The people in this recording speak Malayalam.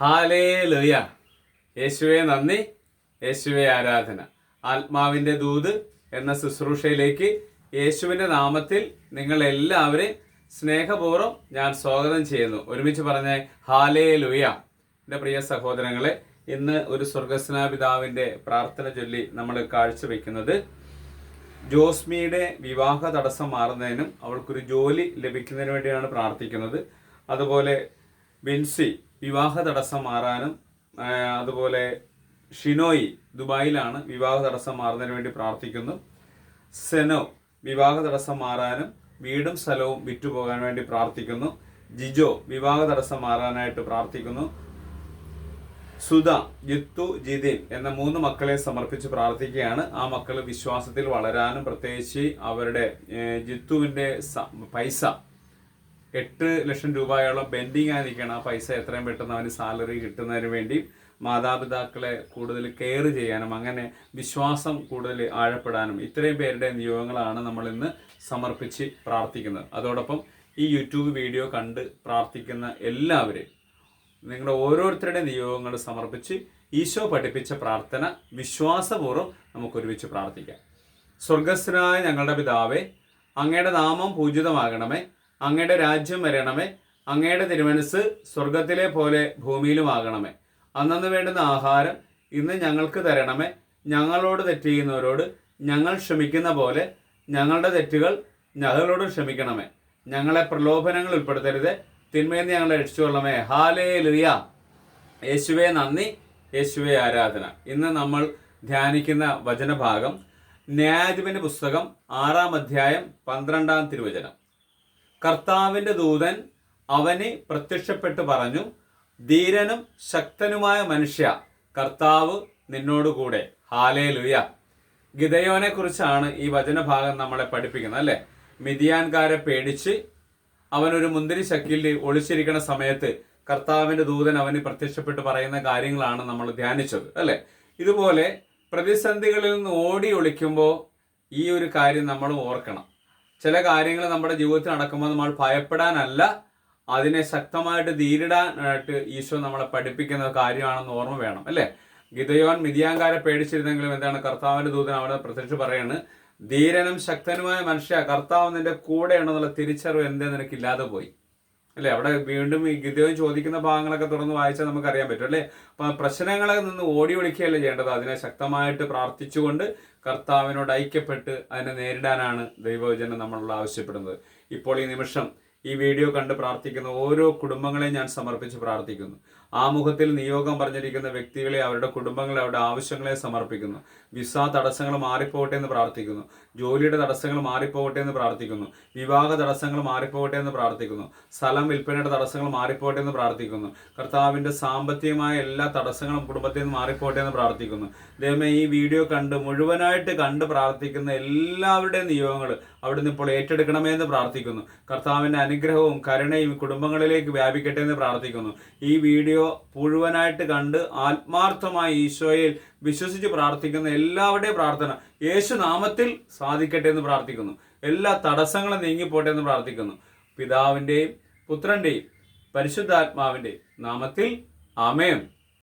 ഹാലേ ലുയ യേശുവെ നന്ദി യേശുവെ ആരാധന. ആത്മാവിന്റെ ദൂത് എന്ന ശുശ്രൂഷയിലേക്ക് യേശുവിന്റെ നാമത്തിൽ നിങ്ങൾ എല്ലാവരെയും സ്നേഹപൂർവം ഞാൻ സ്വാഗതം ചെയ്യുന്നു. ഒരുമിച്ച് പറഞ്ഞ ഹാലേ ലുയ എന്റെ പ്രിയ സഹോദരങ്ങളെ ഇന്ന് ഒരു സ്വർഗസ്നാപിതാവിന്റെ പ്രാർത്ഥന ചൊല്ലി നമ്മൾ കാഴ്ചവെക്കുന്നത് ജോസ്മിയുടെ വിവാഹ തടസ്സം മാറുന്നതിനും അവൾക്കൊരു ജോലി ലഭിക്കുന്നതിന് വേണ്ടിയാണ് പ്രാർത്ഥിക്കുന്നത്. അതുപോലെ വിൻസി വിവാഹ തടസ്സം മാറാനും അതുപോലെ ഷിനോയി ദുബായിലാണ് വിവാഹ തടസ്സം മാറുന്നതിന് വേണ്ടി പ്രാർത്ഥിക്കുന്നു. സെനോ വിവാഹ തടസ്സം മാറാനും വീടും സ്ഥലവും വിറ്റുപോകാൻ വേണ്ടി പ്രാർത്ഥിക്കുന്നു. ജിജോ വിവാഹ തടസ്സം മാറാനായിട്ട് പ്രാർത്ഥിക്കുന്നു. സുധ ജിത്തു ജിതിൻ എന്ന മൂന്ന് മക്കളെ സമർപ്പിച്ച് പ്രാർത്ഥിക്കുകയാണ്. ആ മക്കൾ വിശ്വാസത്തിൽ വളരാനും പ്രത്യേകിച്ച് അവരുടെ ജിത്തുവിന്റെ പൈസ എട്ട് ലക്ഷം രൂപയോളം ബെൻഡിങ് ആയി നിൽക്കണം ആ പൈസ എത്രയും പെട്ടെന്ന് അവന് സാലറി കിട്ടുന്നതിന് വേണ്ടി മാതാപിതാക്കളെ കൂടുതൽ കെയർ ചെയ്യാനും അങ്ങനെ വിശ്വാസം കൂടുതൽ ആഴപ്പെടാനും ഇത്രയും പേരുടെ നിയോഗങ്ങളാണ് നമ്മൾ ഇന്ന് സമർപ്പിച്ച് പ്രാർത്ഥിക്കുന്നത്. അതോടൊപ്പം ഈ യൂട്യൂബ് വീഡിയോ കണ്ട് പ്രാർത്ഥിക്കുന്ന എല്ലാവരെയും നിങ്ങളുടെ ഓരോരുത്തരുടെ നിയോഗങ്ങൾ സമർപ്പിച്ച് ഈശോ പഠിപ്പിച്ച പ്രാർത്ഥന വിശ്വാസപൂർവം നമുക്ക് ഒരുമിച്ച് പ്രാർത്ഥിക്കാം. സ്വർഗസ്വനായ ഞങ്ങളുടെ പിതാവേ അങ്ങയുടെ നാമം പൂജിതമാകണമേ. അങ്ങയുടെ രാജ്യം വരണമേ. അങ്ങയുടെ തിരുമനസ് സ്വർഗത്തിലെ പോലെ ഭൂമിയിലുമാകണമേ. അന്നന്ന് വേണ്ടുന്ന ആഹാരം ഇന്ന് ഞങ്ങൾക്ക് തരണമേ. ഞങ്ങളോട് തെറ്റ് ചെയ്യുന്നവരോട് ഞങ്ങൾ ക്ഷമിക്കുന്ന പോലെ ഞങ്ങളുടെ തെറ്റുകൾ ഞങ്ങളോട് ക്ഷമിക്കണമേ. ഞങ്ങളെ പ്രലോഭനങ്ങൾ ഉൾപ്പെടുത്തരുത്. തിന്മയിൽ നിന്ന് ഞങ്ങളെ രക്ഷിച്ചുകൊള്ളമേ ഹാലേ ലിയ യേശുവെ നന്ദി. യേശുവെ ആരാധന. ഇന്ന് നമ്മൾ ധ്യാനിക്കുന്ന വചനഭാഗം ന്യായാധിപന്റെ പുസ്തകം ആറാം അധ്യായം പന്ത്രണ്ടാം തിരുവചനം. കർത്താവിന്റെ ദൂതൻ അവനെ പ്രത്യക്ഷപ്പെട്ട് പറഞ്ഞു ധീരനും ശക്തനുമായ മനുഷ്യ കർത്താവ് നിന്നോടുകൂടെ ഹാലേ ലുയ ഗിതയോനെ കുറിച്ചാണ് ഈ വചനഭാഗം നമ്മളെ പഠിപ്പിക്കുന്നത് അല്ലെ? മിതിയാൻകാരെ പേടിച്ച് അവനൊരു മുന്തിരി ശക്കിൽ ഒളിച്ചിരിക്കുന്ന സമയത്ത് കർത്താവിന്റെ ദൂതൻ അവന് പ്രത്യക്ഷപ്പെട്ട് പറയുന്ന കാര്യങ്ങളാണ് നമ്മൾ ധ്യാനിച്ചത് അല്ലെ? ഇതുപോലെ പ്രതിസന്ധികളിൽ നിന്ന് ഓടി ഒളിക്കുമ്പോൾ ഈ ഒരു കാര്യം നമ്മൾ ഓർക്കണം. ചില കാര്യങ്ങൾ നമ്മുടെ ജീവിതത്തിൽ നടക്കുമ്പോൾ നമ്മൾ ഭയപ്പെടാനല്ല അതിനെ ശക്തമായിട്ട് നേരിടാനായിട്ട് ഈശോ നമ്മളെ പഠിപ്പിക്കുന്ന കാര്യമാണെന്ന് ഓർമ്മ വേണം അല്ലേ? ഗിതയോൻ മിതിയാങ്കാരെ പേടിച്ചിരുന്നെങ്കിലും എന്താണ്? കർത്താവിന്റെ ദൂതൻ അവിടെ പ്രത്യക്ഷ പറയാണ് ധീരനും ശക്തനുമായ മനുഷ്യ കർത്താവ് നിന്റെ കൂടെയാണെന്നുള്ള തിരിച്ചറിവ് എന്തേ നിനക്കില്ലാതെ പോയി. അല്ലേ? അവിടെ വീണ്ടും ഈ ഗിതയോൻ ചോദിക്കുന്ന ഭാഗങ്ങളൊക്കെ തുറന്ന് വായിച്ചാൽ നമുക്ക് അറിയാൻ പറ്റും അല്ലേ? അപ്പൊ പ്രശ്നങ്ങളെ നിന്ന് ഓടി ഒളിക്കുകയല്ല ചെയ്യേണ്ടത്? അതിനെ ശക്തമായിട്ട് പ്രാർത്ഥിച്ചുകൊണ്ട് കർത്താവിനോട് ഐക്യപ്പെട്ട് അതിനെ നേരിടാനാണ് ദൈവവചനം നമ്മളോട് ആവശ്യപ്പെടുന്നത്. ഇപ്പോൾ ഈ നിമിഷം ഈ വീഡിയോ കണ്ട് പ്രാർത്ഥിക്കുന്ന ഓരോ കുടുംബങ്ങളെയും ഞാൻ സമർപ്പിച്ച് പ്രാർത്ഥിക്കുന്നു. ആമുഖത്തിൽ നിയോഗം പറഞ്ഞിരിക്കുന്ന വ്യക്തികളെ അവരുടെ കുടുംബങ്ങളെ അവരുടെ ആവശ്യങ്ങളെ സമർപ്പിക്കുന്നു. വിസ തടസ്സങ്ങൾ മാറിപ്പോകട്ടെ എന്ന് പ്രാർത്ഥിക്കുന്നു. ജോലിയുടെ തടസ്സങ്ങൾ മാറിപ്പോകട്ടെ എന്ന് പ്രാർത്ഥിക്കുന്നു. വിവാഹ തടസ്സങ്ങൾ മാറിപ്പോകട്ടെ എന്ന് പ്രാർത്ഥിക്കുന്നു. സ്ഥലം വിൽപ്പനയുടെ തടസ്സങ്ങൾ മാറിപ്പോകട്ടെ എന്ന് പ്രാർത്ഥിക്കുന്നു. കർത്താവിന്റെ സാമ്പത്തികമായ എല്ലാ തടസ്സങ്ങളും കുടുംബത്തിൽ നിന്ന് മാറിപ്പോകട്ടെ എന്ന് പ്രാർത്ഥിക്കുന്നു. ദൈവമേ ഈ വീഡിയോ കണ്ട് മുഴുവനായിട്ട് കണ്ട് പ്രാർത്ഥിക്കുന്ന എല്ലാവരുടെയും നിയോഗങ്ങൾ അവിടുന്ന് ഇപ്പോൾ ഏറ്റെടുക്കണമേ എന്ന് പ്രാർത്ഥിക്കുന്നു. കർത്താവിന്റെ അനുഗ്രഹവും കരുണയും കുടുംബങ്ങളിലേക്ക് വ്യാപിക്കട്ടെ എന്ന് പ്രാർത്ഥിക്കുന്നു. ഈ വീഡിയോ മുഴുവനായിട്ട് കണ്ട് ആത്മാർത്ഥമായി ഈശോയിൽ വിശ്വസിച്ച് പ്രാർത്ഥിക്കുന്ന എല്ലാവരുടെയും പ്രാർത്ഥന യേശു നാമത്തിൽ സാധിക്കട്ടെ എന്ന് പ്രാർത്ഥിക്കുന്നു. എല്ലാ തടസ്സങ്ങളും നീങ്ങിപ്പോട്ടെ എന്ന് പ്രാർത്ഥിക്കുന്നു. പിതാവിന്റെയും പുത്രന്റെയും പരിശുദ്ധാത്മാവിന്റെയും നാമത്തിൽ ആമേൻ.